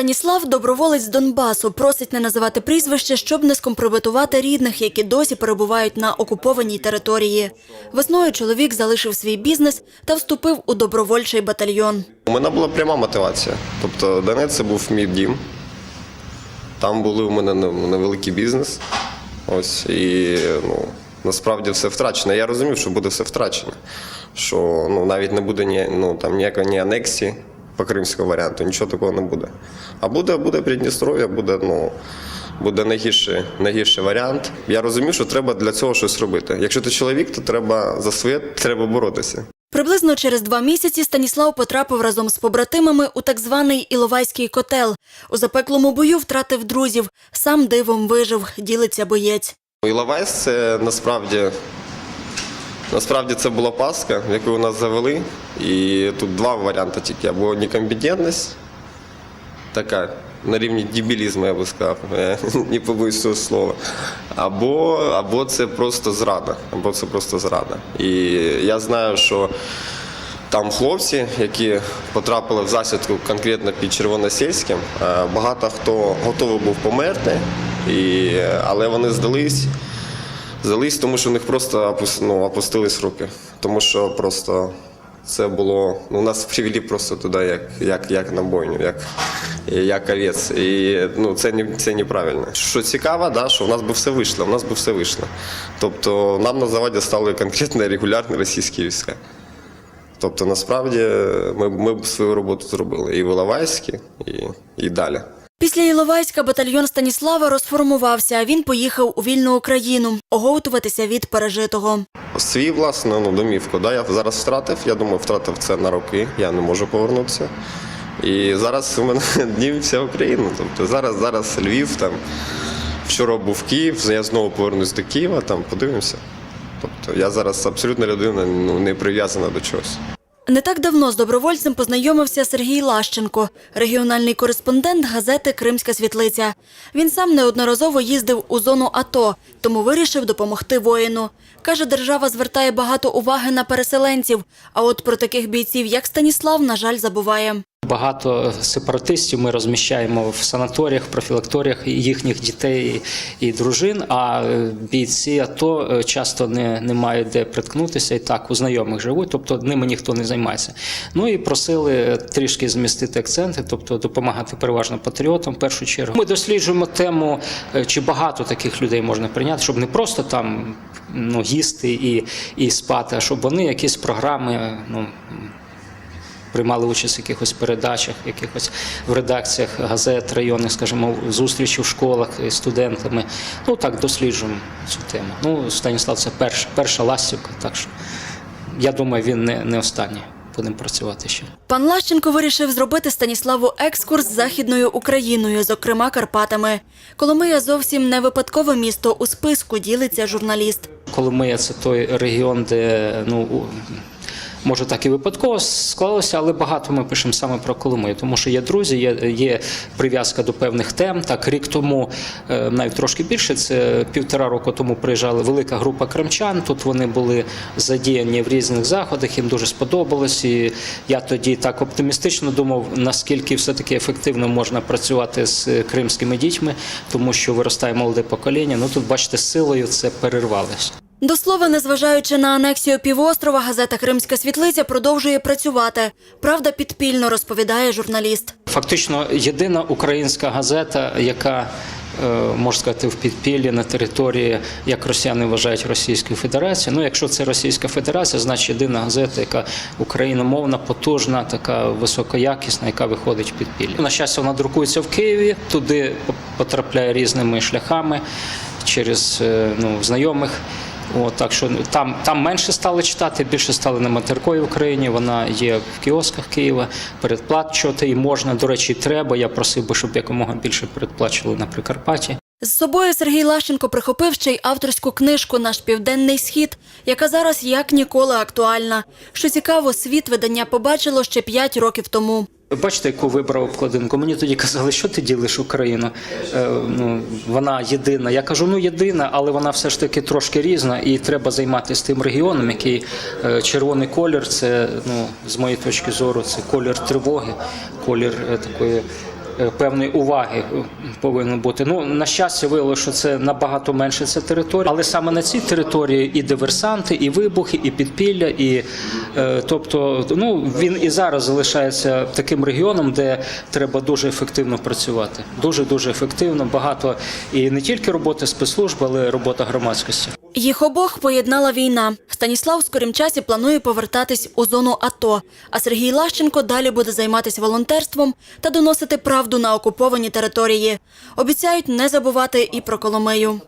Станіслав, доброволець Донбасу, просить не називати прізвище, щоб не скомпрометувати рідних, які досі перебувають на окупованій території. Весною чоловік залишив свій бізнес та вступив у добровольчий батальйон. У мене була пряма мотивація. Тобто Донець це був мій дім. Там були у мене невеликий бізнес. Ось і ну, насправді все втрачено. Я розумів, що буде все втрачено. Що ну, навіть не буде ні, ну, там, ніякої ні анексії по кримського варіанту, нічого такого не буде. А буде, буде Придністров'я, буде, ну, буде найгірший, найгірший варіант. Я розумів, що треба для цього щось робити. Якщо ти чоловік, то треба за своє треба боротися. Приблизно через два місяці Станіслав потрапив разом з побратимами у так званий Іловайський котел. У запеклому бою втратив друзів. Сам дивом вижив, ділиться боєць. Іловайськ це насправді, насправді це була паска, яку нас завели. І тут два варіанти тільки. Або некомпетентність, така на рівні дебілізму, я би сказав, я не побоюсь цього слова. Або, або це просто зрада. Або це просто зрада. І я знаю, що там хлопці, які потрапили в засідку конкретно під Червоносільським, е, багато хто готовий був померти, і, але вони здались. Здались, тому що у них просто ну, опустились руки. Тому що просто це було. Ну, нас привели просто туди, як, як, як на бойню, як, як овець. І ну, це, не, це неправильно. Що цікаво, да, що в нас би все вийшло, в нас би все вийшло. Тобто нам на заводі стали конкретно регулярні російські війська. Тобто, насправді, ми, ми б свою роботу зробили і в Іловайську, і, і далі. Після Іловайська батальйон Станіслава розформувався, а він поїхав у вільну Україну оговтуватися від пережитого. Свій власне ну, домівку. Да, я зараз втратив. Я думаю, втратив це на роки. Я не можу повернутися. І зараз у мене днів вся Україна. Тобто зараз, зараз Львів, там вчора був Київ, я знову повернусь до Києва, там подивимося. Тобто я зараз абсолютно людина ну, не прив'язана до чогось. Не так давно з добровольцем познайомився Сергій Лащенко, регіональний кореспондент газети Кримська світлиця. Він сам неодноразово їздив у зону АТО, тому вирішив допомогти воїну. Каже, держава звертає багато уваги на переселенців, а от про таких бійців, як Станіслав, на жаль, забуває. Багато сепаратистів ми розміщаємо в санаторіях, профілакторіях їхніх дітей і дружин. А бійці АТО е, часто не, не мають де приткнутися і так у знайомих живуть, тобто ними ніхто не займається. Ну і просили трішки змістити акценти, тобто допомагати переважно патріотам. В першу чергу ми досліджуємо тему, е, чи багато таких людей можна прийняти, щоб не просто там ну їсти і, і спати, а щоб вони якісь програми ну приймали участь в якихось передачах, якихось в редакціях газет, районних, скажімо, зустрічі в школах з студентами. Ну так досліджуємо цю тему. Ну, Станіслав це перша, перша ластівка, так що я думаю, він не, не останній. Будемо працювати ще. Пан Лащенко вирішив зробити Станіславу екскурс західною Україною, зокрема Карпатами. Коломия зовсім не випадкове місто у списку, ділиться журналіст. Коломия це той регіон, де ну може так і випадково склалося, але багато ми пишемо саме про Коломию, тому що є друзі, є, є прив'язка до певних тем. Так, рік тому, е, навіть трошки більше, це півтора року тому приїжджала велика група кримчан. Тут вони були задіяні в різних заходах, їм дуже сподобалось. І я тоді так оптимістично думав, наскільки все-таки ефективно можна працювати з кримськими дітьми, тому що виростає молоде покоління. Ну тут, бачите, силою це перервалося. До слова, незважаючи на анексію півострова, газета Кримська світлиця продовжує працювати. Правда, підпільно розповідає журналіст. Фактично єдина українська газета, яка е, можна сказати в підпіллі на території, як росіяни вважають Російської Федерації. Ну, якщо це Російська Федерація, значить єдина газета, яка україномовна, потужна, така високоякісна, яка виходить в підпіллі. На щастя, вона друкується в Києві, туди потрапляє різними шляхами через е, ну, знайомих. От, так що там, там менше стали читати, більше стали на материковій Україні. Вона є в кіосках Києва, передплачувати і можна. До речі, треба. Я просив би, щоб якомога більше передплачували на Прикарпатті. З собою Сергій Лащенко прихопив ще й авторську книжку Наш південний схід, яка зараз як ніколи актуальна. Що цікаво, світ видання побачило ще 5 років тому. Бачите, яку вибрав обкладинку? Мені тоді казали, що ти ділиш Україну. Е, ну, вона єдина. Я кажу, ну єдина, але вона все ж таки трошки різна, і треба займатися тим регіоном, який е, червоний колір. Це ну з моєї точки зору, це колір тривоги, колір е, такої певної уваги е, повинно бути. Ну на щастя, виявилося, що це набагато менше ця територія, але саме на цій території і диверсанти, і вибухи, і підпілля, і е, тобто, ну він і зараз залишається таким регіоном, де треба дуже ефективно працювати. Дуже дуже ефективно. Багато і не тільки роботи спецслужб, але й робота громадськості. Їх обох поєднала війна. Станіслав скорім часі планує повертатись у зону АТО, а Сергій Лащенко далі буде займатися волонтерством та доносити правду на окуповані території. Обіцяють не забувати і про Коломию.